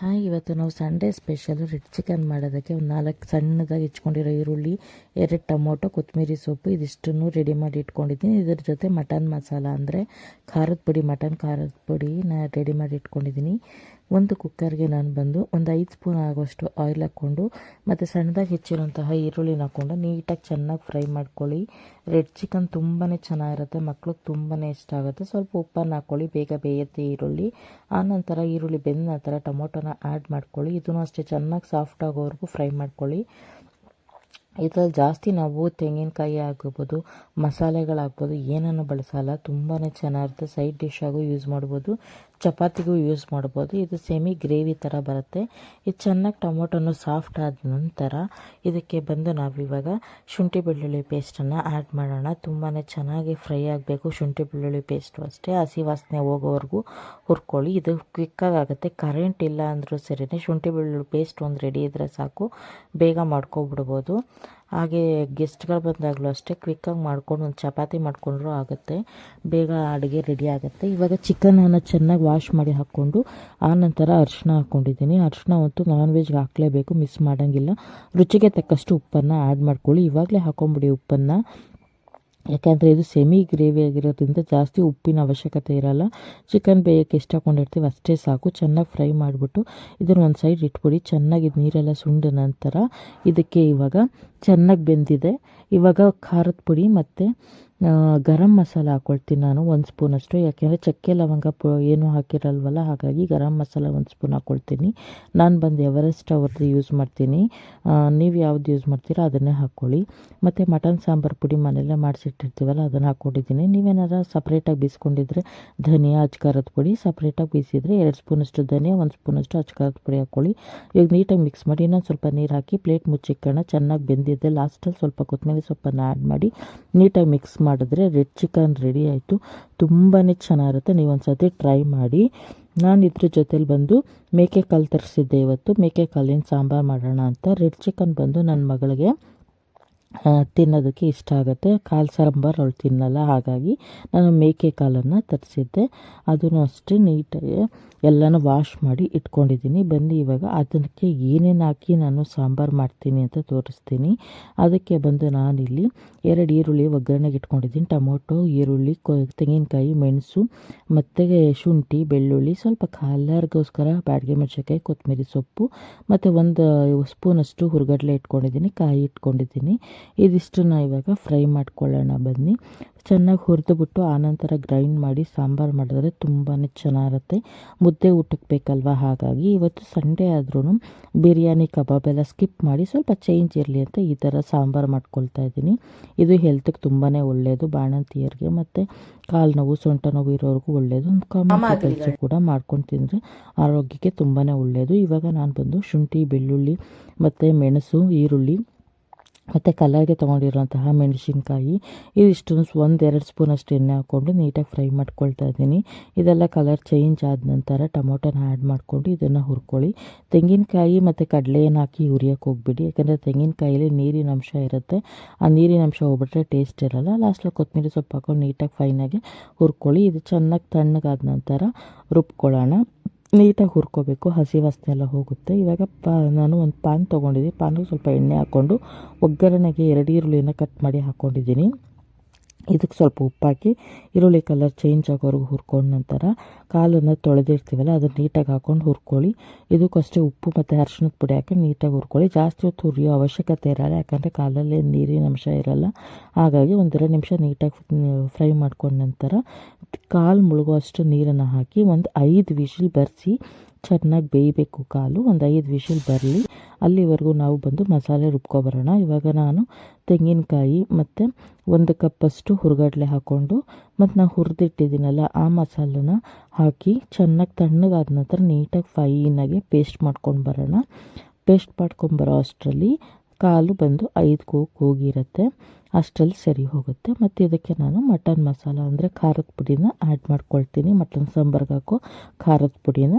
Hi ಇವತ್ತು ನಾವು Sunday special red chicken ಮಾಡೋದಕ್ಕೆ ಒಂದು ನಾಲ್ಕು ಸಣ್ಣದಾಗಿ ಇಟ್ಕೊಂಡಿರೋ ಈರುಳ್ಳಿ, ಎರಡು ಟೊಮೊಟೊ ಕೊತ್ತಂಬರಿ ಸೊಪ್ಪು, ಇದಿಷ್ಟನ್ನು ರೆಡಿ ಮಾಡಿ ಇಟ್ಕೊಂಡಿದ್ದೀನಿ. ಇದ್ರ ಜೊತೆ ಮಟನ್ ಮಸಾಲ ಅಂದರೆ ಖಾರದ ಪುಡಿ ಮಟನ್ ಖಾರದ ಪುಡಿ ನಾ ರೆಡಿ ಮಾಡಿ ಇಟ್ಕೊಂಡಿದ್ದೀನಿ. ಒಂದು ಕುಕ್ಕರ್ಗೆ ನಾನು ಬಂದು ಒಂದು ಐದು ಸ್ಪೂನ್ ಆಗುವಷ್ಟು ಆಯಿಲ್ ಹಾಕ್ಕೊಂಡು, ಮತ್ತು ಸಣ್ಣದಾಗಿ ಹೆಚ್ಚಿರೋಂತಹ ಈರುಳ್ಳಿನ ಹಾಕ್ಕೊಂಡು ನೀಟಾಗಿ ಚೆನ್ನಾಗಿ ಫ್ರೈ ಮಾಡ್ಕೊಳ್ಳಿ. ರೆಡ್ ಚಿಕನ್ ತುಂಬಾ ಚೆನ್ನಾಗಿರುತ್ತೆ ಮಕ್ಳಿಗೆ ತುಂಬಾ ಇಷ್ಟ ಆಗುತ್ತೆ. ಸ್ವಲ್ಪ ಉಪ್ಪನ್ನು ಹಾಕ್ಕೊಳ್ಳಿ, ಬೇಗ ಬೇಯುತ್ತೆ ಈರುಳ್ಳಿ. ಆನಂತರ ಈರುಳ್ಳಿ ಬೆಂದ ನಂತರ ಟೊಮೊಟೊನ ಆ್ಯಡ್ ಮಾಡ್ಕೊಳ್ಳಿ. ಇದನ್ನು ಅಷ್ಟೇ ಚೆನ್ನಾಗಿ ಸಾಫ್ಟ್ ಆಗೋವರೆಗೂ ಫ್ರೈ ಮಾಡ್ಕೊಳ್ಳಿ. ಇದರಲ್ಲಿ ಜಾಸ್ತಿ ನಾವು ತೆಂಗಿನಕಾಯಿ ಆಗ್ಬೋದು ಮಸಾಲೆಗಳಾಗ್ಬೋದು ಏನನ್ನು ಬಳಸಲ್ಲ. ತುಂಬಾ ಚೆನ್ನಾಗಿರುತ್ತೆ. ಸೈಡ್ ಡಿಶ್ ಆಗು ಯೂಸ್ ಮಾಡ್ಬೋದು. ಚಪಾತಿಗೂ ಯೂಸ್ ಮಾಡ್ಬೋದು. ಇದು ಸೆಮಿ ಗ್ರೇವಿ ಥರ ಬರುತ್ತೆ. ಇದು ಚೆನ್ನಾಗಿ ಟೊಮೊಟೊನು ಸಾಫ್ಟ್ ಆದ ನಂತರ ಇದಕ್ಕೆ ಬಂದು ನಾವಿವಾಗ ಶುಂಠಿ ಬೆಳ್ಳುಳ್ಳಿ ಪೇಸ್ಟನ್ನು ಆ್ಯಡ್ ಮಾಡೋಣ. ತುಂಬಾ ಚೆನ್ನಾಗಿ ಫ್ರೈ ಆಗಬೇಕು ಶುಂಠಿ ಬೆಳ್ಳುಳ್ಳಿ ಪೇಸ್ಟು ಅಷ್ಟೇ. ಹಸಿ ವಾಸನೆ ಹೋಗೋವರೆಗೂ ಹುರ್ಕೊಳ್ಳಿ. ಇದು ಕ್ವಿಕ್ಕಾಗಿ ಆಗುತ್ತೆ. ಕರೆಂಟ್ ಇಲ್ಲ ಅಂದರೂ ಸರಿಯೇ ಶುಂಠಿ ಬೆಳ್ಳುಳ್ಳಿ ಪೇಸ್ಟ್ ಒಂದು ರೆಡಿ ಇದ್ದರೆ ಸಾಕು. ಬೇಗ ಮಾಡ್ಕೊಬಿಡ್ಬೋದು. ಹಾಗೆ ಗೆಸ್ಟ್ಗಳು ಬಂದಾಗಲೂ ಅಷ್ಟೇ ಕ್ವಿಕ್ಕಾಗಿ ಮಾಡ್ಕೊಂಡು ಒಂದು ಚಪಾತಿ ಮಾಡಿಕೊಂಡ್ರೂ ಆಗುತ್ತೆ. ಬೇಗ ಅಡುಗೆ ರೆಡಿ ಆಗುತ್ತೆ. ಇವಾಗ ಚಿಕನನ್ನು ಚೆನ್ನಾಗಿ ವಾಶ್ ಮಾಡಿ ಹಾಕ್ಕೊಂಡು ಆನಂತರ ಅರಿಶಿನ ಹಾಕ್ಕೊಂಡಿದ್ದೀನಿ ಅರಿಶಿನ ಅಂತೂ ನಾನ್ ವೆಜ್ಗೆ ಹಾಕಲೇಬೇಕು ಮಿಸ್ ಮಾಡೋಂಗಿಲ್ಲ. ರುಚಿಗೆ ತಕ್ಕಷ್ಟು ಉಪ್ಪನ್ನು ಆ್ಯಡ್ ಮಾಡ್ಕೊಳ್ಳಿ. ಇವಾಗಲೇ ಹಾಕೊಂಬಿಡಿ ಉಪ್ಪನ್ನು. ಯಾಕೆಂದರೆ ಇದು ಸೆಮಿ ಗ್ರೇವಿ ಆಗಿರೋದ್ರಿಂದ ಜಾಸ್ತಿ ಉಪ್ಪಿನ ಅವಶ್ಯಕತೆ ಇರಲ್ಲ. ಚಿಕನ್ ಬೇಯಕ್ಕೆ ಎಷ್ಟು ಹಾಕೊಂಡಿರ್ತೀವಿ ಅಷ್ಟೇ ಸಾಕು. ಚೆನ್ನಾಗಿ ಫ್ರೈ ಮಾಡಿಬಿಟ್ಟು ಇದನ್ನು ಒಂದು ಸೈಡ್ ಇಟ್ಬಿಡಿ. ಚೆನ್ನಾಗಿ ನೀರೆಲ್ಲ ಸುಂಡ ನಂತರ ಇದಕ್ಕೆ ಇವಾಗ ಚೆನ್ನಾಗಿ ಬೆಂದಿದೆ. ಇವಾಗ ಖಾರದ ಪುಡಿ ಮತ್ತು ಗರಂ ಮಸಾಲ ಹಾಕ್ಕೊಳ್ತೀನಿ ನಾನು, ಒಂದು ಸ್ಪೂನಷ್ಟು ಯಾಕೆಂದರೆ ಚಕ್ಕೆ, ಲವಂಗ ಪು, ಏನೂ ಹಾಕಿರಲ್ವಲ್ಲ, ಹಾಗಾಗಿ ಗರಂ ಮಸಾಲ ಒಂದು ಸ್ಪೂನ್ ಹಾಕ್ಕೊಳ್ತೀನಿ ನಾನು ಬಂದು ಎವರೆಸ್ಟ್ ಅವ್ರದ್ದು ಯೂಸ್ ಮಾಡ್ತೀನಿ. ನೀವು ಯಾವ್ದು ಯೂಸ್ ಮಾಡ್ತೀರೋ ಅದನ್ನೇ ಹಾಕ್ಕೊಳ್ಳಿ ಮತ್ತು ಮಟನ್ ಸಾಂಬಾರು ಪುಡಿ ಮನೆಯಲ್ಲೇ ಮಾಡಿಸಿಟ್ಟಿರ್ತೀವಲ್ಲ, ಅದನ್ನು ಹಾಕ್ಕೊಂಡಿದ್ದೀನಿ ನೀವೇನಾರ ಸಪ್ರೇಟಾಗಿ ಬೀಸ್ಕೊಂಡಿದ್ರೆ ಧನಿಯಾ ಅಚ್ಕಾರದ ಪುಡಿ ಸಪ್ರೇಟಾಗಿ ಬೀಸಿದರೆ ಎರಡು ಸ್ಪೂನಷ್ಟು ಧನಿಯಾ, ಒಂದು ಸ್ಪೂನಷ್ಟು ಅಚ್ಕಾರದ ಪುಡಿ ಹಾಕ್ಕೊಳ್ಳಿ ಇವಾಗ ನೀಟಾಗಿ ಮಿಕ್ಸ್ ಮಾಡಿ, ಇನ್ನೊಂದು ಸ್ವಲ್ಪ ನೀರು ಹಾಕಿ ಪ್ಲೇಟ್ ಮುಚ್ಚಿಕ್ಕೋಣ ಚೆನ್ನಾಗಿ ಬೆಂದಿದ್ದೆ ಲಾಸ್ಟಲ್ಲಿ ಸ್ವಲ್ಪ ಕೊತ್ತಂಬರಿ ಸೊಪ್ಪನ್ನು ಆ್ಯಡ್ ಮಾಡಿ, ನೀಟಾಗಿ ಮಿಕ್ಸ್ ಮಾಡಿದ್ರೆ ರೆಡ್ ಚಿಕನ್ ರೆಡಿ ಆಯಿತು. ತುಂಬಾ ಚೆನ್ನಾಗಿರುತ್ತೆ. ನೀವು ಒಂದು ಸತಿ ಟ್ರೈ ಮಾಡಿ. ನಾನು ಇದ್ರ ಜೊತೇಲಿ ಬಂದು ಮೇಕೆ ಕಾಲು ತರಿಸಿದ್ದೆ ಇವತ್ತು. ಮೇಕೆ ಕಾಲಿನ ಸಾಂಬಾರು ಮಾಡೋಣ ಅಂತ ರೆಡ್ ಚಿಕನ್ ಬಂದು ನನ್ನ ಮಗಳಿಗೆ. ತಿನ್ನೋದಕ್ಕೆ ಇಷ್ಟ ಆಗುತ್ತೆ. ಕಾಲು ಸಾಂಬಾರು ಅವಳು ತಿನ್ನಲ್ಲ. ಹಾಗಾಗಿ ನಾನು ಮೇಕೆ ಕಾಲನ್ನು ತರಿಸಿದ್ದೆ. ಅದನ್ನು ಅಷ್ಟೇ ನೀಟಾಗಿ ಎಲ್ಲನೂ ವಾಶ್ ಮಾಡಿ ಇಟ್ಕೊಂಡಿದ್ದೀನಿ. ಬಂದು ಇವಾಗ ಅದಕ್ಕೆ ಏನೇನು ಹಾಕಿ ನಾನು ಸಾಂಬಾರು ಮಾಡ್ತೀನಿ ಅಂತ ತೋರಿಸ್ತೀನಿ. ಅದಕ್ಕೆ ಬಂದು ನಾನಿಲ್ಲಿ ಎರಡು ಈರುಳ್ಳಿ ಒಗ್ಗರಣೆಗೆ ಇಟ್ಕೊಂಡಿದ್ದೀನಿ. ಟೊಮೊಟೊ, ಈರುಳ್ಳಿ ತೆಂಗಿನಕಾಯಿ, ಮೆಣಸು, ಮತ್ತು ಶುಂಠಿ, ಬೆಳ್ಳುಳ್ಳಿ, ಸ್ವಲ್ಪ ಕಲರ್ಗೋಸ್ಕರ ಬ್ಯಾಡಿಗೆ ಮೆಣಸಿನ್ಕಾಯಿ, ಕೊತ್ತಂಬರಿ ಸೊಪ್ಪು, ಮತ್ತು ಒಂದು ಸ್ಪೂನಷ್ಟು ಹುರ್ಗಡ್ಲೆ ಇಟ್ಕೊಂಡಿದ್ದೀನಿ. ಕಾಯಿ ಇಟ್ಕೊಂಡಿದ್ದೀನಿ. ಇದಿಷ್ಟನ್ನು ಇವಾಗ ಫ್ರೈ ಮಾಡ್ಕೊಳ್ಳೋಣ ಬನ್ನಿ. ಚೆನ್ನಾಗಿ ಹುರಿದುಬಿಟ್ಟು ಆನಂತರ ಗ್ರೈಂಡ್ ಮಾಡಿ ಸಾಂಬಾರು ಮಾಡಿದ್ರೆ ತುಂಬಾ ಚೆನ್ನಾಗಿರುತ್ತೆ ಮುದ್ದೆ ಊಟಕ್ಕೆ ಬೇಕಲ್ವಾ? ಹಾಗಾಗಿ ಇವತ್ತು ಸಂಡೇ ಆದ್ರೂ ಬಿರಿಯಾನಿ ಕಬಾಬ್ ಎಲ್ಲ ಸ್ಕಿಪ್ ಮಾಡಿ ಸ್ವಲ್ಪ ಚೇಂಜ್ ಇರಲಿ ಅಂತ ಈ ಥರ ಸಾಂಬಾರು ಮಾಡ್ಕೊಳ್ತಾ ಇದ್ದೀನಿ. ಇದು ಹೆಲ್ತ್ಗೆ ತುಂಬಾ ಒಳ್ಳೆಯದು ಬಾಣಂತಿಯರಿಗೆ ಮತ್ತು ಕಾಲು ನೋವು ಸೊಂಟ ನೋವು ಇರೋರಿಗೂ ಒಳ್ಳೆಯದು ಕೆಲಸ ಕೂಡ ಮಾಡ್ಕೊಂಡು ತಿಂದರೆ ಆರೋಗ್ಯಕ್ಕೆ ತುಂಬಾ ಒಳ್ಳೆಯದು ಇವಾಗ ನಾನು ಬಂದು ಶುಂಠಿ ಬೆಳ್ಳುಳ್ಳಿ ಮತ್ತು ಮೆಣಸು ಈರುಳ್ಳಿ ಮತ್ತು ಕಲರ್ಗೆ ತೊಗೊಂಡಿರೋಂತಹ ಮೆಣಸಿನ್ಕಾಯಿ. ಇದಿಷ್ಟು ಒಂದು ಎರಡು ಸ್ಪೂನಷ್ಟು ಎಣ್ಣೆ ಹಾಕ್ಕೊಂಡು ನೀಟಾಗಿ ಫ್ರೈ ಮಾಡ್ಕೊಳ್ತಾ ಇದ್ದೀನಿ. ಇದೆಲ್ಲ ಕಲರ್ ಚೇಂಜ್ ಆದ ನಂತರ ಟೊಮೊಟೊನ ಆ್ಯಡ್ ಮಾಡಿಕೊಂಡು ಇದನ್ನು ಹುರ್ಕೊಳ್ಳಿ. ತೆಂಗಿನಕಾಯಿ ಮತ್ತು ಕಡಲೆಯನ್ನು ಹಾಕಿ ಹುರಿಯೋಕೆ ಹೋಗ್ಬಿಡಿ. ಯಾಕಂದರೆ ತೆಂಗಿನಕಾಯಲ್ಲಿ ನೀರಿನ ಅಂಶ ಇರುತ್ತೆ. ಆ ನೀರಿನ ಅಂಶ ಹೋಗ್ಬಿಟ್ರೆ ಟೇಸ್ಟ್ ಇರೋಲ್ಲ. ಲಾಸ್ಟಲ್ಲಿ ಕೊತ್ತಂಬರಿ ಸೊಪ್ಪು ಹಾಕೊಂಡು ನೀಟಾಗಿ ಫೈನಾಗಿ ಹುರ್ಕೊಳ್ಳಿ. ಇದು ಚೆನ್ನಾಗಿ ತಣ್ಣಗಾದ ನಂತರ ರುಬ್ಕೊಳ್ಳೋಣ. ನೀಟಾಗಿ ಹುರ್ಕೋಬೇಕು, ಹಸಿ ವಾಸನೆ ಎಲ್ಲ ಹೋಗುತ್ತೆ. ಇವಾಗ ಪಾ, ನಾನು ಒಂದು ಪಾನ್ ತೊಗೊಂಡಿದ್ದೀನಿ. ಪಾನಿಗೆ ಸ್ವಲ್ಪ ಎಣ್ಣೆ ಹಾಕ್ಕೊಂಡು ಒಗ್ಗರಣೆಗೆ ಎರಡು ಈರುಳ್ಳಿಯನ್ನು ಕಟ್ ಮಾಡಿ ಹಾಕ್ಕೊಂಡಿದ್ದೀನಿ ಇದಕ್ಕೆ ಸ್ವಲ್ಪ ಉಪ್ಪಾಕಿ, ಈರುಳ್ಳಿ ಕಲರ್ ಚೇಂಜ್ ಆಗೋವರೆಗೂ ಹುರ್ಕೊಂಡ ನಂತರ ಕಾಲನ್ನು ತೊಳೆದಿರ್ತೀವಲ್ಲ, ಅದನ್ನು ನೀಟಾಗಿ ಹಾಕ್ಕೊಂಡು ಹುರ್ಕೊಳ್ಳಿ. ಇದಕ್ಕಷ್ಟೇ ಉಪ್ಪು ಮತ್ತು ಅರ್ಶಿಣದ ಪುಡಿ ಹಾಕಿ ನೀಟಾಗಿ ಹುರ್ಕೊಳ್ಳಿ. ಜಾಸ್ತಿ ಹೊತ್ತು ಹುರಿಯೋ ಅವಶ್ಯಕತೆ ಇರಲ್ಲ, ಯಾಕಂದರೆ ಕಾಲಲ್ಲಿ ನೀರಿನ ಅಂಶ ಇರಲ್ಲ. ಹಾಗಾಗಿ ಒಂದೆರಡು ನಿಮಿಷ ನೀಟಾಗಿ ಫ್ರೈ ಮಾಡ್ಕೊಂಡ ನಂತರ ಕಾಲು ಮುಳುಗುವಷ್ಟು ನೀರನ್ನು ಹಾಕಿ ಒಂದು ಐದು ವಿಶಿಲ್ ಬರೆಸಿ ಚೆನ್ನಾಗಿ ಬೇಯಬೇಕು ಕಾಲು. ಒಂದು ಐದು ವಿಷಲ್ ಬರಲಿ. ಅಲ್ಲಿವರೆಗೂ ನಾವು ಬಂದು ಮಸಾಲೆ ರುಬ್ಕೊಬರೋಣ. ಇವಾಗ ನಾನು ತೆಂಗಿನಕಾಯಿ ಮತ್ತು ಒಂದು ಕಪ್ಪಷ್ಟು ಹುರುಗಡಲೆ ಹಾಕ್ಕೊಂಡು ಮತ್ತು ನಾನು ಹುರಿದಿಟ್ಟಿದ್ದೀನಲ್ಲ ಆ ಮಸಾಲನ ಹಾಕಿ ಚೆನ್ನಾಗಿ ತಣ್ಣಗಾದ ನಂತರ ನೀಟಾಗಿ ಫೈನಾಗಿ ಪೇಸ್ಟ್ ಮಾಡ್ಕೊಂಡು ಬರೋಣ. ಪೇಸ್ಟ್ ಮಾಡ್ಕೊಂಬರೋ ಅಷ್ಟರಲ್ಲಿ ಕಾಲು ಬಂದು ಐದು ಕೂಗು ಹೋಗಿರುತ್ತೆ ಅಷ್ಟರಲ್ಲಿ ಸರಿ ಹೋಗುತ್ತೆ. ಮತ್ತು ಇದಕ್ಕೆ ನಾನು ಮಟನ್ ಮಸಾಲ ಅಂದರೆ ಖಾರದ ಪುಡಿನ ಆ್ಯಡ್ ಮಾಡ್ಕೊಳ್ತೀನಿ. ಮಟನ್ ಸಾಂಬಾರ್ಗಾಕೋ ಖಾರದ ಪುಡಿನ.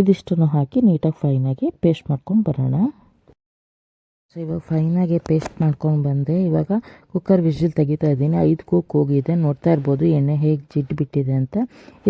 ಇದಿಷ್ಟನ್ನು ಹಾಕಿ ನೀಟಾಗಿ ಫೈನಾಗಿ ಪೇಸ್ಟ್ ಮಾಡ್ಕೊಂಡು ಬರೋಣ. ಸೊ ಇವಾಗ ಫೈನಾಗೆ ಪೇಸ್ಟ್ ಮಾಡ್ಕೊಂಡು ಬಂದೆ. ಇವಾಗ ಕುಕ್ಕರ್ ವಿಜಿಲ್ ತೆಗಿತಾ ಇದ್ದೀನಿ. ಐದು ಕೂಕ್ ಹೋಗಿದೆ. ನೋಡ್ತಾ ಇರ್ಬೋದು ಎಣ್ಣೆ ಹೇಗೆ ಜಿಡ್ಡು ಬಿಟ್ಟಿದೆ ಅಂತ.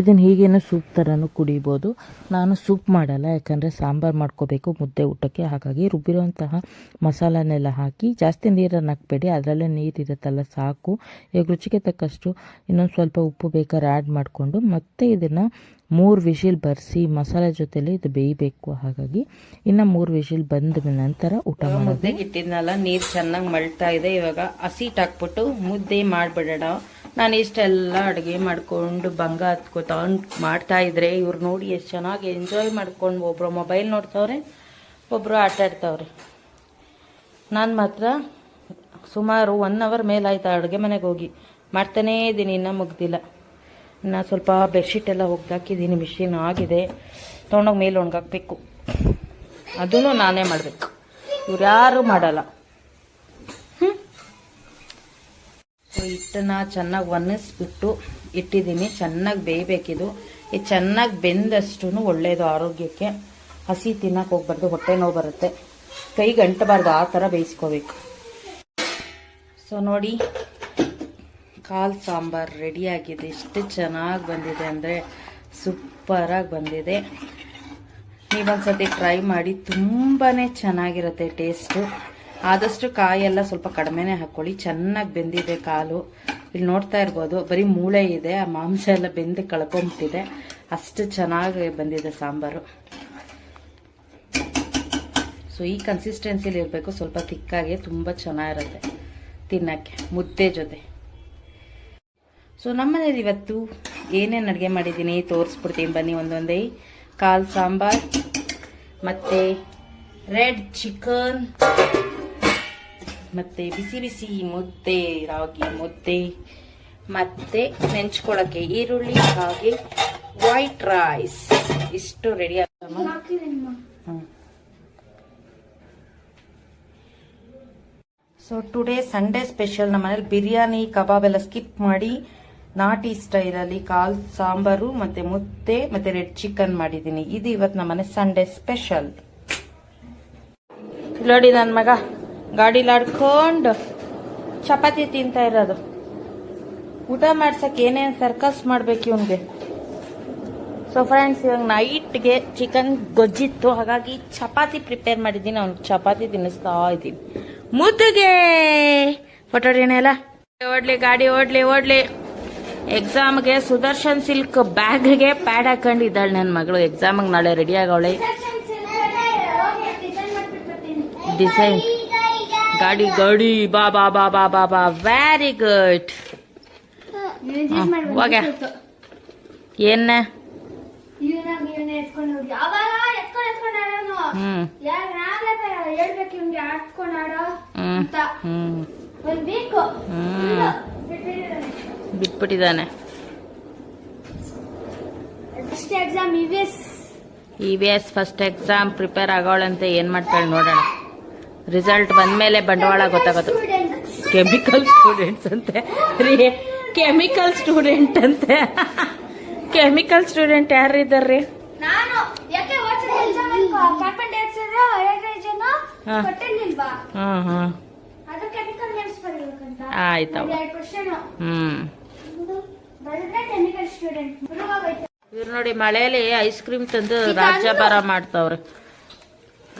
ಇದನ್ನು ಹೀಗೇನೋ ಸೂಪ್ ಥರನೂ ಕುಡಿಬೋದು. ನಾನು ಸೂಪ್ ಮಾಡಲ್ಲ, ಯಾಕಂದರೆ ಸಾಂಬಾರು ಮಾಡ್ಕೋಬೇಕು ಮುದ್ದೆ ಊಟಕ್ಕೆ. ಹಾಗಾಗಿ ರುಬ್ಬಿರೋಂತಹ ಮಸಾಲನೆಲ್ಲ ಹಾಕಿ ಜಾಸ್ತಿ ನೀರನ್ನು ಹಾಕಬೇಡಿ. ಅದರಲ್ಲೇ ನೀರು ಇರುತ್ತಲ್ಲ, ಸಾಕು. ಈಗ ರುಚಿಗೆ ತಕ್ಕಷ್ಟು ಇನ್ನೊಂದು ಸ್ವಲ್ಪ ಉಪ್ಪು ಬೇಕಾದ್ರೆ ಆ್ಯಡ್ ಮಾಡಿಕೊಂಡು ಮತ್ತೆ ಇದನ್ನು ಮೂರು ವಿಶಿಲ್ ಬರೆಸಿ ಮಸಾಲೆ ಜೊತೆಲಿ ಇದು ಬೇಯಬೇಕು. ಹಾಗಾಗಿ ಇನ್ನು ಮೂರು ವಿಶಿಲ್ ಬಂದ ನಂತರ ಊಟ ಮಾಡೋದು. ಇಟ್ಟಿದ್ನಲ್ಲ ನೀರು ಚೆನ್ನಾಗಿ ಮಳ್ತಾ ಇದೆ. ಇವಾಗ ಹಸಿಟ್ ಹಾಕ್ಬಿಟ್ಟು ಮುದ್ದೆ ಮಾಡಿಬಿಡೋಣ. ನಾನು ಇಷ್ಟೆಲ್ಲ ಅಡುಗೆ ಮಾಡಿಕೊಂಡು ಬಂಗ ಹತ್ಕೋತೊಂಡು ಮಾಡ್ತಾ ಇದ್ರೆ ಇವ್ರು ನೋಡಿ ಎಷ್ಟು ಚೆನ್ನಾಗಿ ಎಂಜಾಯ್ ಮಾಡ್ಕೊಂಡು ಒಬ್ಬರು ಮೊಬೈಲ್ ನೋಡ್ತಾವ್ರೆ ಒಬ್ಬರು ಆಟ ಆಡ್ತಾವ್ರೆ. ನಾನು ಮಾತ್ರ ಸುಮಾರು ಒನ್ ಅವರ್ ಮೇಲಾಯ್ತು ಅಡುಗೆ ಮನೆಗೆ ಹೋಗಿ. ಮಾಡ್ತಾನೇ ಇದ್ದೀನಿ ಇನ್ನೂ ಮುಗ್ದಿಲ್ಲ. ಇನ್ನು ಸ್ವಲ್ಪ ಬೆಡ್ಶೀಟ್ ಎಲ್ಲ ಒಗ್ದಾಕಿದ್ದೀನಿ ಮಿಷಿನ್ ಆಗಿದೆ. ತೊಗೊಂಡೋಗಿ ಮೇಲೆ ಒಣಗಾಕ್ಬೇಕು. ಅದೂ ನಾನೇ ಮಾಡಬೇಕು. ಇವ್ರು ಯಾರು ಮಾಡಲ್ಲ. ಸೊ ಹಿಟ್ಟನ್ನ ಚೆನ್ನಾಗಿ ಒಣಸ್ಬಿಟ್ಟು ಇಟ್ಟಿದ್ದೀನಿ. ಚೆನ್ನಾಗಿ ಬೇಯಬೇಕಿದು. ಇದು ಚೆನ್ನಾಗಿ ಬೆಂದಷ್ಟು ಒಳ್ಳೆಯದು ಆರೋಗ್ಯಕ್ಕೆ. ಹಸಿ ತಿನ್ನಕ್ಕೆ ಹೋಗ್ಬಾರ್ದು. ಹೊಟ್ಟೆ ನೋವು ಬರುತ್ತೆ. ಕೈ ಗಂಟಬಾರ್ದು ಆ ಥರ ಬೇಯಿಸ್ಕೋಬೇಕು. ಸೊ ನೋಡಿ ಕಾಲ್ ಸಾಂಬಾರ್ ರೆಡಿಯಾಗಿದೆ. ಎಷ್ಟು ಚೆನ್ನಾಗಿ ಬಂದಿದೆ ಅಂದರೆ ಸೂಪರಾಗಿ ಬಂದಿದೆ. ನೀವೊಂದ್ಸತಿ ಟ್ರೈ ಮಾಡಿ ತುಂಬಾ ಚೆನ್ನಾಗಿರುತ್ತೆ ಟೇಸ್ಟು. ಆದಷ್ಟು ಕಾಯೆಲ್ಲ ಸ್ವಲ್ಪ ಕಡಿಮೆನೆ ಹಾಕ್ಕೊಳ್ಳಿ ಚೆನ್ನಾಗಿ ಬೆಂದಿದೆ ಕಾಲು. ಇಲ್ಲಿ ನೋಡ್ತಾ ಇರ್ಬೋದು, ಬರೀ ಮೂಳೆ ಇದೆ, ಆ ಮಾಂಸ ಎಲ್ಲ ಬೆಂದು ಕಳ್ಕೊಂಬಿಟ್ಟಿದೆ. ಅಷ್ಟು ಚೆನ್ನಾಗಿ ಬಂದಿದೆ ಸಾಂಬಾರು. ಸೊ ಈ ಕನ್ಸಿಸ್ಟೆನ್ಸಿಲಿ ಇರಬೇಕು. ಸ್ವಲ್ಪ ತಿಕ್ಕಾಗೆ ತುಂಬ ಚೆನ್ನಾಗಿರುತ್ತೆ ತಿನ್ನಕ್ಕೆ, ಮುದ್ದೆ ಜೊತೆ. ಸೊ ನಮ್ಮನೇಲಿ ಇವತ್ತು ಏನೇನು ಅಡುಗೆ ಮಾಡಿದ್ದೀನಿ ತೋರಿಸ್ಬಿಡ್ತೀನಿ ಬನ್ನಿ ಒಂದೊಂದೇ. ಕಾಲ್ ಸಾಂಬಾರ್, ಮತ್ತು ರೆಡ್ ಚಿಕನ್, ಮತ್ತು ಬಿಸಿ ಬಿಸಿ ಮುದ್ದೆ, ರಾಗಿ ಮುದ್ದೆ, ಮತ್ತು ನೆಂಚ್ಕೊಳ್ಳೋಕ್ಕೆ ಈರುಳ್ಳಿ, ಹಾಗೆ ವೈಟ್ ರೈಸ್ ಇಷ್ಟು ರೆಡಿ ಆಗ್ತಮ್ಮ ಸೊ ಟುಡೇ ಸಂಡೇ ಸ್ಪೆಷಲ್ ನಮ್ಮ ಮನೇಲಿ ಬಿರಿಯಾನಿ, ಕಬಾಬ್ ಎಲ್ಲ ಸ್ಕಿಪ್ ಮಾಡಿ ನಾಟಿ ಸ್ಟೈಲಲ್ಲಿ ಕಾಲ್ ಸಾಂಬಾರು ಮತ್ತೆ ಮುದ್ದೆ ಮತ್ತೆ ರೆಡ್ ಚಿಕನ್ ಮಾಡಿದ್ದೀನಿ. ಇದು ಇವತ್ತು ನಮ್ಮನೆ ಸಂಡೇ ಸ್ಪೆಷಲ್. ನೋಡಿ ನನ್ನ ಮಗ, ಗಾಡಿ ಆಡ್ಕೊಂಡು ಚಪಾತಿ ತಿಂತಾ ಇರೋದು. ಊಟ ಮಾಡ್ಸಕ್ ಏನೇನು ಸರ್ಕಸ್ ಮಾಡ್ಬೇಕು ಇವನ್ಗೆ? ಸೊ ಫ್ರೆಂಡ್ಸ್ ಇವಾಗ ನೈಟ್ಗೆ ಚಿಕನ್ ಗೊಜ್ಜಿತ್ತು. ಹಾಗಾಗಿ ಚಪಾತಿ ಪ್ರಿಪೇರ್ ಮಾಡಿದ್ದೀನಿ. ಅವ್ನಿಗೆ ಚಪಾತಿ ತಿನ್ನಿಸ್ತಾ ಇದ್ದೀನಿ. ಮುದ್ದಿಗೆ! ಫೋಟೋ ಎಲ್ಲ. ಓಡ್ಲಿ, ಗಾಡಿ ಓಡ್ಲಿ ಓಡ್ಲಿ. ಎಕ್ಸಾಮ್ಗೆ ಸುದರ್ಶನ್ ಸಿಲ್ಕ್ ಬ್ಯಾಗ್ಗೆ ಪ್ಯಾಡ್ ಹಾಕೊಂಡಿದ್ದಾಳೆ ನನ್ನ ಮಗಳು. ಎಕ್ಸಾಮಿಗೆ ನಾಳೆ ರೆಡಿ ಆಗವಳೆ. ಡಿಸೈನ್ ಗಾಡಿ ಗಾಡಿ ಬಾ ಬಾ ಬಾ ಬಾ ಬಾ ಬಾ. ವೆರಿ ಗುಡ್ ಹೋಗ. ಏನ? ಹ್ಮ್. ಹ್ಮ್. ಬಿಟ್ಬಿಟ್ಟಿದ್ದಾನೆ. E V S first exam prepare ಆಗೋಳಂತೆ ಏನ್ ಮಾಡ್ತಾಳೆ ನೋಡೋಣ. ರಿಸಲ್ಟ್ ಬಂದ್ಮೇಲೆ ಬಂಡವಾಳ ಗೊತ್ತಾಗೋದು. ಕೆಮಿಕಲ್ ಸ್ಟೂಡೆಂಟ್ಸ್ ಅಂತೆ. ರೀ ಕೆಮಿಕಲ್ ಸ್ಟೂಡೆಂಟ್ ಅಂತೆ. ಕೆಮಿಕಲ್ ಸ್ಟೂಡೆಂಟ್ ಯಾರು ಇದ್ದಾರೆ ನಾನು. ಯಾಕೆ ಹೋಗ್ತೀನಿ ಎಕ್ಸಾಮ್ ಕಾರ್ಬನ್ ಡೈಆಕ್ಸೈಡ್ ಹೈಡ್ರೋಜನ್ ಹಾ. ಕೊಟ್ಟಿರ್ಲಿಲ್ವಾ? ಹ್ಮ್ ಹ್ಮ್. ಅದು ಕೆಮಿಕಲ್ ನೇಮ್ಸ್ ಬರೀಬೇಕಂತ. ಆಯ್ತವ ಹ್ಮ್ ಬರೆದ್ರೆ ಕೆಮಿಕಲ್ ಸ್ಟೂಡೆಂಟ್ ಬರುವಾಗೈತೆ ಇವ್ರು ನೋಡಿ ಮಳೆಯಲ್ಲಿ ಐಸ್ ಕ್ರೀಮ್ ತಂದು ರಾಜ್ಯಭಾರ ಮಾಡ್ತಾವ್ರೆ.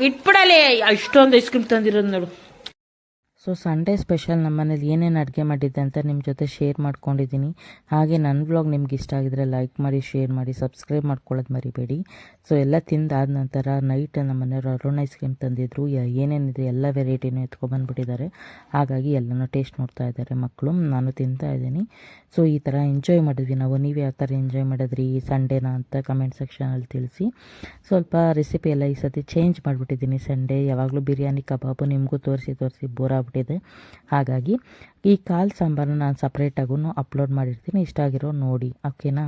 ಇಟ್ಬಿಡಲಿ ಅಷ್ಟೊಂದು ಐಸ್ ಕ್ರೀಮ್ ತಂದಿರೋದು ನೋಡು. ಸೊ ಸಂಡೇ ಸ್ಪೆಷಲ್ ನಮ್ಮ ಮನೇಲಿ ಏನೇನು ಅಡುಗೆ ಮಾಡಿದ್ದೆ ಅಂತ ನಿಮ್ಮ ಜೊತೆ ಶೇರ್ ಮಾಡ್ಕೊಂಡಿದ್ದೀನಿ. ಹಾಗೆ ನನ್ನ ಬ್ಲಾಗ್ ನಿಮ್ಗೆ ಇಷ್ಟ ಆಗಿದ್ರೆ ಲೈಕ್ ಮಾಡಿ ಶೇರ್ ಮಾಡಿ ಸಬ್ಸ್ಕ್ರೈಬ್ ಮಾಡ್ಕೊಳ್ಳೋದು ಮರಿಬೇಡಿ. ಸೊ ಎಲ್ಲ ತಿಂದಾದ ನಂತರ ನೈಟ್ ನಮ್ಮ ಮನೆಯವರು ಅರುಣ್ ಐಸ್ ಕ್ರೀಮ್ ತಂದಿದ್ರು. ಏನೇನಿದೆ ಎಲ್ಲ ವೆರೈಟಿನೂ ಎತ್ಕೊಬಂದ್ಬಿಟ್ಟಿದ್ದಾರೆ ಹಾಗಾಗಿ ಎಲ್ಲನೂ ಟೇಸ್ಟ್ ನೋಡ್ತಾ ಇದ್ದಾರೆ ಮಕ್ಕಳು ನಾನು ತಿಂತಾ ಇದ್ದೀನಿ. ಸೊ ಈ ಥರ ಎಂಜಾಯ್ ಮಾಡಿದ್ವಿ ನಾವು. ನೀವು ಯಾವ ಥರ ಎಂಜಾಯ್ ಮಾಡಿದ್ರಿ? ಈ ಸಂಡೇನ ಅಂತ ಕಮೆಂಟ್ ಸೆಕ್ಷನಲ್ಲಿ ತಿಳಿಸಿ. ಸ್ವಲ್ಪ ರೆಸಿಪಿ ಎಲ್ಲ ಈ ಸತಿ ಚೇಂಜ್ ಮಾಡಿಬಿಟ್ಟಿದ್ದೀನಿ ಸಂಡೇ ಯಾವಾಗಲೂ ಬಿರಿಯಾನಿ, ಕಬಾಬು ನಿಮಗೂ ತೋರಿಸಿ ತೋರಿಸಿ, ಬೋರ್ ಆಗ್ಬಿಟ್ಟಿದೆ. ಹಾಗಾಗಿ ಈ ಕಾಲ್ ಸಾಂಬಾರನ್ನ ನಾನು ಸಪ್ರೇಟಾಗೂ ಅಪ್ಲೋಡ್ ಮಾಡಿರ್ತೀನಿ. ಇಷ್ಟ ಆಗಿರೋ ನೋಡಿ. ಓಕೆನಾ